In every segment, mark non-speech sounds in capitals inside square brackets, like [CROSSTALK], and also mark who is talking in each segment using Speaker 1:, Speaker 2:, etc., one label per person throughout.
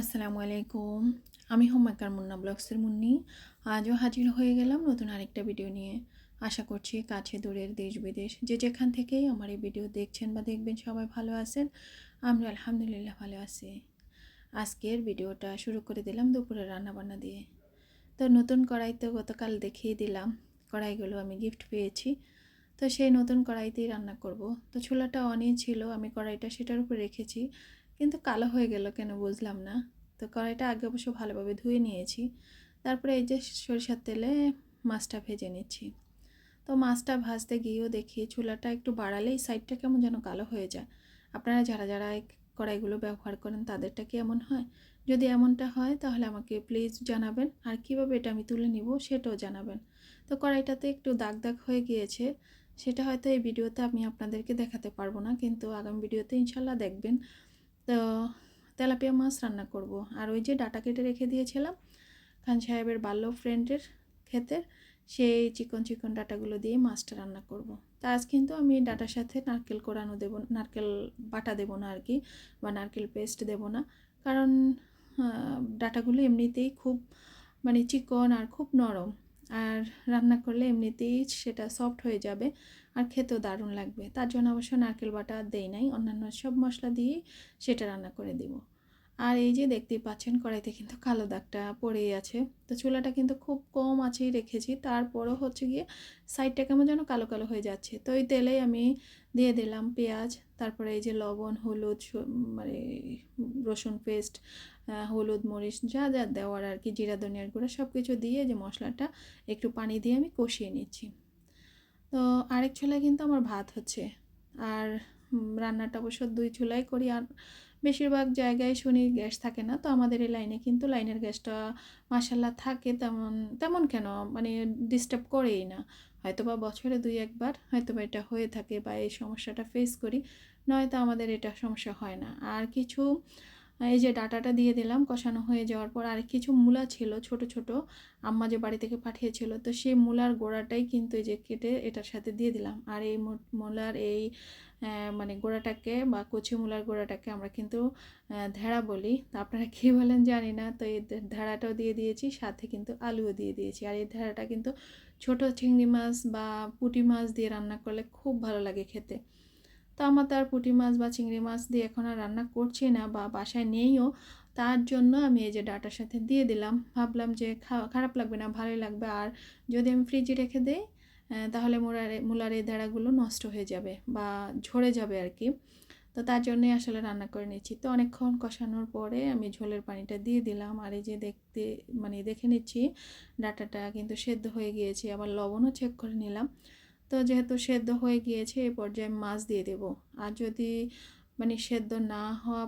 Speaker 1: আসসালামু আলাইকুম। আমি হোমাকার মুন্না ব্লগসের মুন্নি। আজও হাজির হয়ে গেলাম নতুন আরেকটা ভিডিও নিয়ে। আশা করছি কাছে দূরের দেশ বিদেশ, যে যেখান থেকেই আমার এই ভিডিও দেখছেন বা দেখবেন সবাই ভালো আছেন। আমরা আলহামদুলিল্লাহ ভালো আছি। আজকের ভিডিওটা শুরু করে দিলাম দুপুরে রান্নাবান্না দিয়ে। তো নতুন কড়াই তো গতকাল দেখিয়ে দিলাম, কড়াইগুলো আমি গিফট পেয়েছি। তো সেই নতুন কড়াইতেই রান্না করব। তো ছোলাটা অনই ছিল, আমি কড়াইটা সেটার উপর রেখেছি। কিন্তু কালো হয়ে গেল কেন বুঝলাম না। তো কড়াইটা আগে অবশ্য ভালোভাবে ধুয়ে নিয়েছি। তারপরে এই যে সরিষার তেলে মাছটা ভেজে নিচ্ছি। তো মাছটা ভাজতে গিয়েও দেখি চুলাটা একটু বাড়ালেই সাইডটা কেমন যেন কালো হয়ে যায়। আপনারা যারা যারা কড়াইগুলো ব্যবহার করেন তাদেরটা কি এমন হয়? যদি এমনটা হয় তাহলে আমাকে প্লিজ জানাবেন। আর কীভাবে এটা আমি তুলে নিব সেটাও জানাবেন। তো কড়াইটাতে একটু দাগ দাগ হয়ে গিয়েছে। সেটা হয়তো এই ভিডিওতে আমি আপনাদেরকে দেখাতে পারব না। কিন্তু আগামী ভিডিওতে ইনশাল্লাহ দেখবেন। তো তেলাপিয়া মাছ রান্না করব। আর ওই যে ডাটা কেটে রেখে দিয়েছিলাম, খান সাহেবের বাল্য ফ্রেন্ডের ক্ষেতের সেই চিকন চিকন ডাটাগুলো দিয়ে মাছটা রান্না করব। তা আজ কিন্তু আমি ডাটার সাথে নারকেল কোরানো দেবো, নারকেল বাটা দেবো না আর কি, বা নারকেল পেস্ট দেবো না। কারণ ডাটাগুলো এমনিতেই খুব মানে চিকন আর খুব নরম। আর রান্না করলে এমনিতেই সেটা সফট হয়ে যাবে আর খেতেও দারুণ লাগবে। তার জন্য অবশ্য নারকেল বাটা দেই নাই, অন্যান্য সব মশলা দিয়ে সেটা রান্না করে দিব। আর এই যে দেখতেই পাচ্ছেন, কড়াইতে কিন্তু কালো দাগটা পড়েই আছে। তো চুলাটা কিন্তু খুব কম আছেই রেখেছি, তারপরও হচ্ছে গিয়ে সাইডটা কেমন যেন কালো কালো হয়ে যাচ্ছে। তো ওই তেলেই আমি দিয়ে দিলাম পেঁয়াজ, তারপরে এই যে লবণ, হলুদ মানে রসুন পেস্ট হলুদ, মরিচ, যা যা দেওয়ার আর কি, জিরা ধনিয়ার গুঁড়া সব কিছু দিয়ে যে মশলাটা একটু পানি দিয়ে আমি কষিয়ে নিচ্ছি। তো আরেক চুলায় কিন্তু আমার ভাত হচ্ছে। আর রান্নাটা অবশ্য দুই চুলাই করি, আর বেশিরভাগ জায়গায় শুনি গ্যাস থাকে না, তো আমাদের এই লাইনে কিন্তু লাইনের গ্যাসটা মাসাল্লাহ থাকে তেমন তেমন কেন? মানে ডিস্টার্ব করেই না। হয়তো বা বছরে দুই একবার হয়তো বা এটা হয়ে থাকে বা এই সমস্যাটা ফেস করি, নয়তো আমাদের এটা সমস্যা হয় না। আর কিছু এই যে ডাটাটা দিয়ে দিলাম, কষানো হয়ে যাওয়ার পর আর কিছু মূলা ছিল, ছোট ছোট। আম্মা যে বাড়ি থেকে পাঠিয়েছিল, তো সেই মূলার গোড়াটাই কিন্তু এই যে কেটে এটার সাথে দিয়ে দিলাম। আর এই মূলার এই মানে গোড়াটাকে বা কচি মূলার গোড়াটাকে আমরা কিন্তু ধেড়া বলি। তো আপনারা কী বলেন জানি না, তো এই ধেড়াটাও দিয়ে দিয়েছি, সাথে কিন্তু আলুও দিয়ে দিয়েছি। আর এই ধেড়াটা কিন্তু ছোট চিংড়ি মাছ বা পুঁটি মাছ দিয়ে রান্না করলে খুব ভালো লাগে খেতে। তো আমার তো আর পুঁটি মাছ বা চিংড়ি মাছ দিয়ে এখন আর রান্না করছি না বা বাসায় নেইও। তার জন্য আমি এই যে ডাটার সাথে দিয়ে দিলাম। ভাবলাম যে খারাপ লাগবে না, ভালোই লাগবে। আর যদি আমি ফ্রিজে রেখে দিই তাহলে মোলার মূলার এই দাঁড়াগুলো নষ্ট হয়ে যাবে বা ঝরে যাবে আর কি। তো তার জন্যই আসলে রান্না করে নিচ্ছি। তো অনেকক্ষণ কষানোর পরে আমি ঝোলের পানিটা দিয়ে দিলাম। আর এই যে দেখতে মানে দেখে নিচ্ছি, ডাটাটা কিন্তু সেদ্ধ হয়ে গিয়েছে। আবার লবণও চেক করে নিলাম। তো যেহেতু সেদ্ধ হয়ে গিয়েছে এই পর্যায়ে মাছ দিয়ে দেব। আর যদি মানে সেদ্ধ না হওয়া,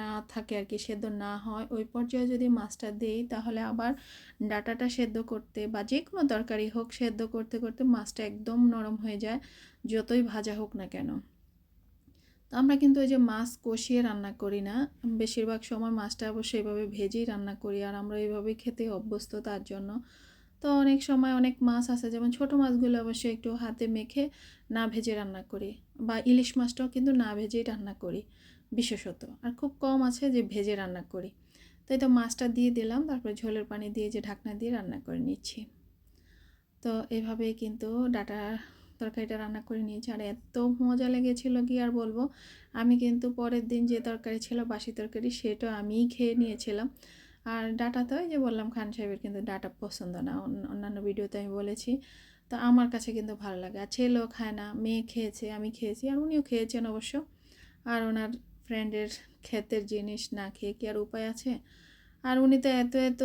Speaker 1: না থাকে আর কি, সেদ্ধ না হয়, ওই পর্যায়ে যদি মাছটা দিই, তাহলে আবার ডাটাটা সেদ্ধ করতে বা যে কোনো তরকারি হোক, সেদ্ধ করতে করতে মাছটা একদম নরম হয়ে যায়, যতই ভাজা হোক না কেন। তো আমরা কিন্তু ওই যে মাছ কষিয়ে রান্না করি না, বেশিরভাগ সময় মাছটা অবশ্যই এইভাবে ভেজেই রান্না করি, আর আমরা এইভাবেই খেতে অভ্যস্ত তার জন্য। তো অনেক সময় অনেক মাছ আছে, যেমন ছোট মাছগুলো অবশ্যই একটু হাতে মেখে না ভেজে রান্না করি বা ইলিশ মাছটাও কিন্তু না ভেজেই রান্না করি বিশেষত। আর খুব কম আছে যে ভেজে রান্না করি। তাই তো মাছটা দিয়ে দিলাম, তারপরে ঝোলের পানি দিয়ে যে ঢাকনা দিয়ে রান্না করে নিচ্ছি। তো এভাবেই কিন্তু ডাটা তরকারিটা রান্না করে নিয়েছি। আর এত মজা লেগেছিল কি আর বলব? আমি কিন্তু পরের দিন যে তরকারি ছিল, বাসি তরকারি, সেটা আমিই খেয়ে নিয়েছিলাম। আর ডাটা তো যে বললাম খান সাহেবের কিন্তু ডাটা পছন্দ না অন্যান্য ভিডিওতে আমি বলেছি। তো আমার কাছে কিন্তু ভালো লাগে। আর ছেলেও খায় না, মেয়ে খেয়েছে, আমি খেয়েছি, আর উনিও খেয়েছেন অবশ্য। আর ওনার ফ্রেন্ডের ক্ষেতের জিনিস না খেয়ে কি আর উপায় আছে? আর উনি তো এত এত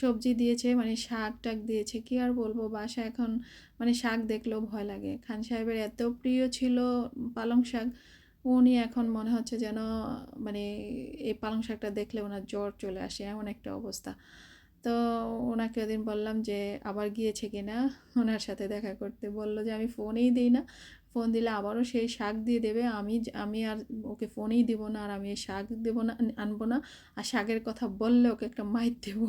Speaker 1: সবজি দিয়েছে মানে শাক টাক দিয়েছে, কি আর বলব? বাসা এখন মানে শাক দেখলেও ভয় লাগে। খান সাহেবের এত প্রিয় ছিল পালং শাক উনি এখন মনে হচ্ছে যেন মানে এই পালং শাকটা দেখলে ওনার জ্বর চলে আসে এমন একটা অবস্থা। তো ওনাকে ওদিন বললাম যে, আবার গিয়েছে কিনা ওনার সাথে দেখা করতে বলল যে, আমি ফোনেই দিই না। ফোন দিলে আবারও সেই শাক দিয়ে দেবে। আমি আমি আর ওকে ফোনেই দিব না আর আমি শাক দেবো না আনব না। আর শাকের কথা বললে ওকে একটা মাইর দেব।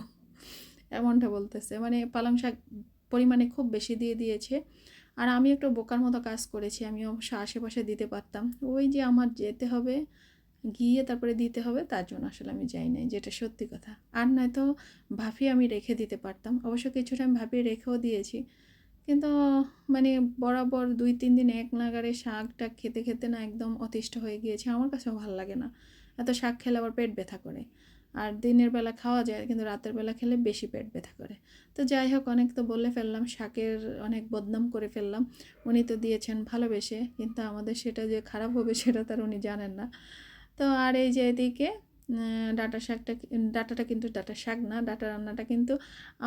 Speaker 1: এমনটা বলতেছে। মানে পালং শাক পরিমাণে খুব বেশি দিয়ে দিয়েছে। আর আমি একটু বোকার মতো কাজ করেছি আমি অবশ্য আশেপাশে দিতে পারতাম। ওই যে আমার যেতে হবে, গিয়ে তারপরে দিতে হবে, তার জন্য আসলে আমি যাই নাই, যেটা সত্যি কথা। আর নয়তো ভাফিয়ে আমি রেখে দিতে পারতাম। অবশ্য কিছুটা আমি ভাবিয়ে রেখেও দিয়েছি। কিন্তু মানে বরাবর দুই, তিন দিন এক নাগারে শাকটা খেতে খেতে না একদম অতিষ্ঠ হয়ে গিয়েছে। আমার কাছেও ভালো লাগে না। এত শাক খেলে আবার পেট ব্যথা করে। আর দিনের বেলা খাওয়া যায়, কিন্তু রাতের বেলা খেলে বেশি পেট ব্যথা করে। তো যাই হোক, অনেক তো বলে ফেললাম, শাকের অনেক বদনাম করে ফেললাম। উনি তো দিয়েছেন ভালোবেসে, কিন্তু আমাদের সেটা যে খারাপ হবে সেটা তার উনি জানেন না। তো আর এই যে এদিকে ডাটা শাকটা ডাটাটা কিন্তু ডাটা শাক না, ডাটা রান্নাটা কিন্তু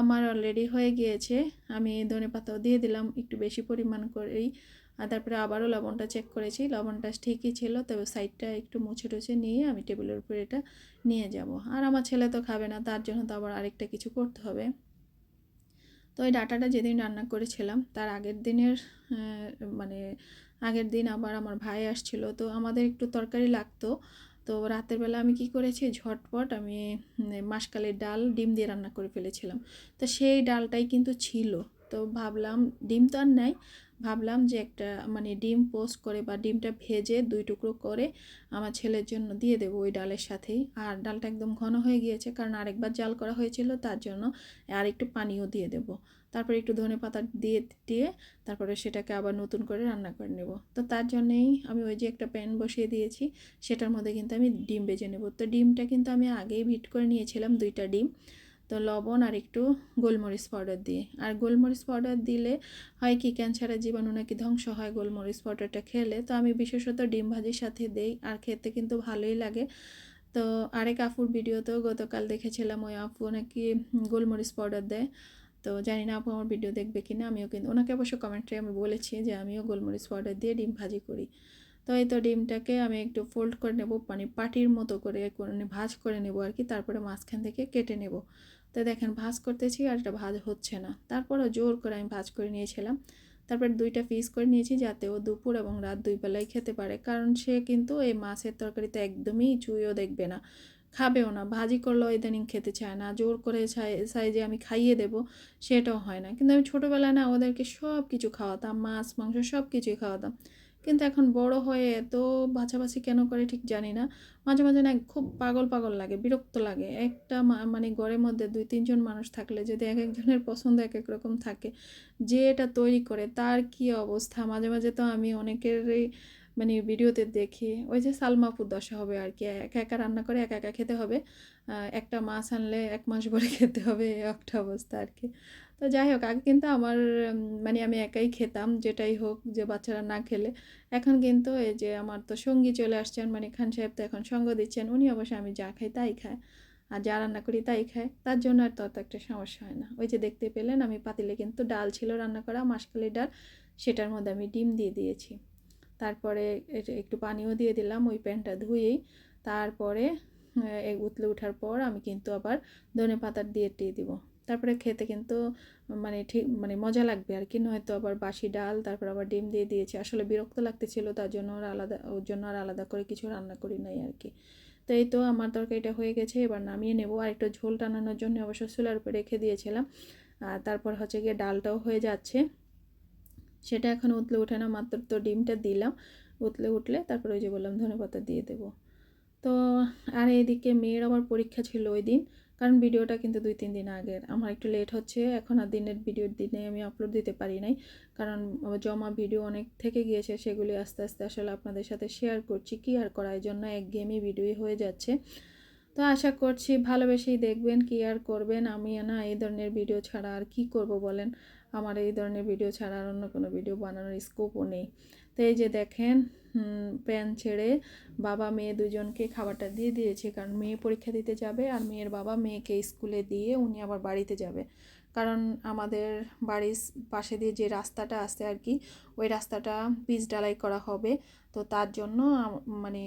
Speaker 1: আমার অলরেডি হয়ে গিয়েছে। আমি ধনে পাতাও দিয়ে দিলাম, একটু বেশি পরিমাণ করেই। আর তারপরে আবারও লবণটা চেক করেছি, লবণটা ঠিকই ছিল, তবে সাইডটা একটু মুছে টুছে নিয়ে আমি টেবিলের উপরে এটা নিয়ে যাব। আর আমার ছেলে তো খাবে না, তার জন্য তো আবার আরেকটা কিছু করতে হবে। তো ওই ডাটাটা যেদিন রান্না করেছিলাম, তার আগের দিনের মানে আগের দিন আবার আমার ভাই আসছিল, তো আমাদের একটু তরকারি লাগতো। তো রাতের বেলা আমি কি করেছি, ঝটপট আমি মাসকালের ডাল ডিম দিয়ে রান্না করে ফেলেছিলাম। তো সেই ডালটাই কিন্তু ছিল। তো ভাবলাম ডিম তো আর নাই। ভাবলাম যে একটা মানে ডিম পোস্ট করে বা ডিমটা ভেজে দুই টুকরো করে আমার ছেলের জন্য দিয়ে দেবো ওই ডালের সাথেই। আর ডালটা একদম ঘন হয়ে গিয়েছে কারণ আরেকবার জাল করা হয়েছিল, তার জন্য আর একটু পানিও দিয়ে দেবো। তারপরে একটু ধনে পাতা দিয়ে দিয়ে তারপরে সেটাকে আবার নতুন করে রান্না করে নেব। তো তার জন্যেই আমি ওই যে একটা প্যান বসিয়ে দিয়েছি, সেটার মধ্যে কিন্তু আমি ডিম বেজে নেব। তো ডিমটা কিন্তু আমি আগেই ভিট করে নিয়েছিলাম দুইটা ডিম। তো লবণ আর একটু গোলমরিচ পাউডার দিয়ে। আর গোলমরিচ পাউডার দিলে হয় কি, ক্যান্সারের জীবাণু নাকি ধ্বংস হয় গোলমরিচ পাউডারটা খেলে। তো আমি বিশেষত ডিম ভাজির সাথে দেই আর খেতে কিন্তু ভালোই লাগে। তো আরেক আফুর ভিডিওতেও গতকাল দেখেছিলাম ওই আফু নাকি গোলমরিচ পাউডার দেয়। তো জানি না আপু আমার ভিডিও দেখবে কি না আমিও কিন্তু, ওনাকে অবশ্য কমেন্টে আমি বলেছি যে আমিও গোলমরিচ পাউডার দিয়ে ডিম ভাজি করি। তো এই তো ডিমটাকে আমি একটু ফোল্ড করে নেব মানে পাটির মতো করে ভাজ করে নেব আর কি, তারপরে মাঝখান থেকে কেটে নেব। তো দেখেন ভাজ করতেছি আর এটা ভাজ হচ্ছে না। তারপরও জোর করে আমি ভাজ করে নিয়েছিলাম। তারপর দুইটা পিস করে নিয়েছি যাতে ও দুপুর এবং রাত দুই বেলায় খেতে পারে। কারণ সে কিন্তু এই মাছের তরকারিতে একদমই চুইও দেখবে না। খাবেও না। ভাজি করলেও ইদানিং খেতে চায় না। জোর করে যে আমি খাইয়ে দেব, সেটাও হয় না। কিন্তু আমি ছোটোবেলায় না ওদেরকে সব কিছু খাওয়াতাম, মাছ, মাংস সব কিছুই খাওয়াতাম। কিন্তু এখন বড় হয়ে এত বাছাবাছি কেন করে ঠিক জানি না। মাঝে মাঝে না খুব পাগল পাগল লাগে, বিরক্ত লাগে। একটা মানে ঘরের মধ্যে দুই, তিনজন মানুষ থাকলে যদি এক একজনের পছন্দ এক এক রকম থাকে, যে এটা তৈরি করে তার কি অবস্থা? মাঝে মাঝে তো আমি অনেকেরই মানে ভিডিওতে দেখি, ওই যে সালমাপুর দশা হবে আর কি একা একা রান্না করে একা একা খেতে হবে। একটা মাছ আনলে এক মাস ভরে [LAUGHS] খেতে হবে, একটা অবস্থা আর কি তো যাই হোক, আগে কিন্তু আমার মানে আমি একাই খেতাম, যেটাই হোক যে বাচ্চারা না খেলে। এখন কিন্তু এই যে আমার তো সঙ্গী চলে আসছেন মানে খান সাহেব তো এখন সঙ্গ দিচ্ছেন, উনি অবশ্যই আমি যা খাই তাই খায়। আর যা রান্না করি তাই খায়, তার জন্য আর তত একটা সমস্যা হয় না। ওই যে দেখতে পেলেন, আমি পাতিলে কিন্তু ডাল ছিল রান্না করা, মাসকালি ডাল, সেটার মধ্যে আমি ডিম দিয়ে দিয়েছি। তারপরে একটু পানিও দিয়ে দিলাম ওই প্যানটা ধুয়েই। তারপরে উতলে ওঠার পর আমি কিন্তু আবার ধনে পাতার দিয়ে দিয়ে দিব। তারপরে খেতে কিন্তু মানে ঠিক মানে মজা লাগবে আর কি। নয়তো আবার বাসি ডাল, তারপর আবার ডিম দিয়ে দিয়েছি। আসলে বিরক্ত লাগতেছিল, তার জন্য আর আলাদা, ওর জন্য আর আলাদা করে কিছু রান্না করি নাই আর কি। তো এই তো আমার তরকারিটা হয়ে গেছে, এবার নামিয়ে নেব। আর একটু ঝোল টানানোর জন্য অবশ্য চুলার উপরে রেখে দিয়েছিলাম। আর তারপর হচ্ছে গিয়ে ডালটাও হয়ে যাচ্ছে। সেটা এখন উতলে ওঠে না, মাত্র তো ডিমটা দিলাম, উতলে উঠলে তারপর ওই যে বললাম ধনে পাতা দিয়ে দেবো। তো আর এইদিকে মেয়ের আবার পরীক্ষা ছিল ওই দিন, কারণ ভিডিওটা কিন্তু দুই তিন দিন আগের। আমার একটু লেট হচ্ছে, এখন আর দিনের ভিডিওর দিনে আমি আপলোড দিতে পারি নাই, কারণ জমা ভিডিও অনেক থেকে গিয়েছে, সেগুলি আস্তে আস্তে আসলে আপনাদের সাথে শেয়ার করছি, কি আর করার জন্য এক গেমই ভিডিওই হয়ে যাচ্ছে। তো আশা করছি ভালোবেসেই দেখবেন কি আর করবেন, আমি না এই ধরনের ভিডিও ছাড়া আর কি করব বলেন? আমার এই ধরনের ভিডিও ছাড়া আর অন্য কোনো ভিডিও বানানোর স্কোপও নেই। তো এই যে দেখেন প্যান ছেড়ে বাবা মেয়ে দুজনকে খাবারটা দিয়ে দিয়েছে, কারণ মেয়ে পরীক্ষা দিতে যাবে আর মেয়ের বাবা মেয়েকে স্কুলে দিয়ে উনি আবার বাড়িতে যাবে। কারণ আমাদের বাড়ির পাশে দিয়ে যে রাস্তাটা আছে আর কি, ওই রাস্তাটা পিচ ডালাই করা হবে। তো তার জন্য মানে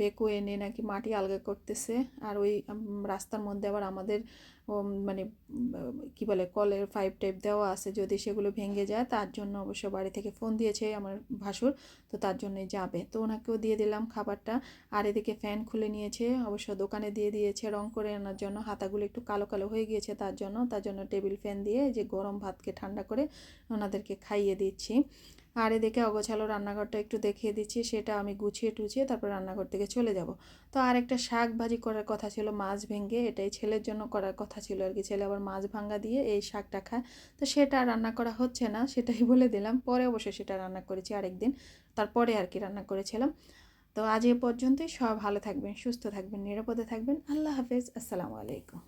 Speaker 1: বেকু এনে নাকি মাটি আলগা করতেছে। আর ওই রাস্তার মধ্যে আবার আমাদের মানে কি বলে, কলের পাইপ টাইপ দেওয়া আছে, যদি সেগুলো ভেঙে যায়, তার জন্য অবশ্য বাড়ি থেকে ফোন দিয়েছে আমার ভাসুর, তো তার জন্যই যাবে। তো ওনাকেও দিয়ে দিলাম খাবারটা। আর এদিকে ফ্যান খুলে নিয়েছে, অবশ্য দোকানে দিয়ে দিয়েছে রং করে আনার জন্য। হাতাগুলো একটু কালো কালো হয়ে গিয়েছে তার জন্য। তার জন্য টেবিল ফ্যান দিয়ে যে গরম ভাতকে ঠান্ডা করে ওনাদেরকে খাইয়ে দিচ্ছি। আর এদিকে অগোছালো রান্নাঘরটা একটু দেখিয়ে দিচ্ছি, সেটা আমি গুছিয়ে টুছিয়ে তারপর রান্নাঘর থেকে চলে যাব। তো আর একটা শাক ভাজি করার কথা ছিল, মাছ ভেঙে, এটাই ছেলের জন্য করার কথা ছিল আর কি। ছেলে আবার মাছ ভাঙ্গা দিয়ে এই শাকটা খায়। তো সেটা রান্না করা হচ্ছে না, সেটাই বলে দিলাম। পরে অবশ্যই সেটা রান্না করেছি আরেকদিন, তারপরে আর কি রান্না করেছিলাম। তো আজ এ পর্যন্তই, সব ভালো থাকবেন, সুস্থ থাকবেন, নিরাপদে থাকবেন। আল্লাহ হাফেজ, আসসালামু আলাইকুম।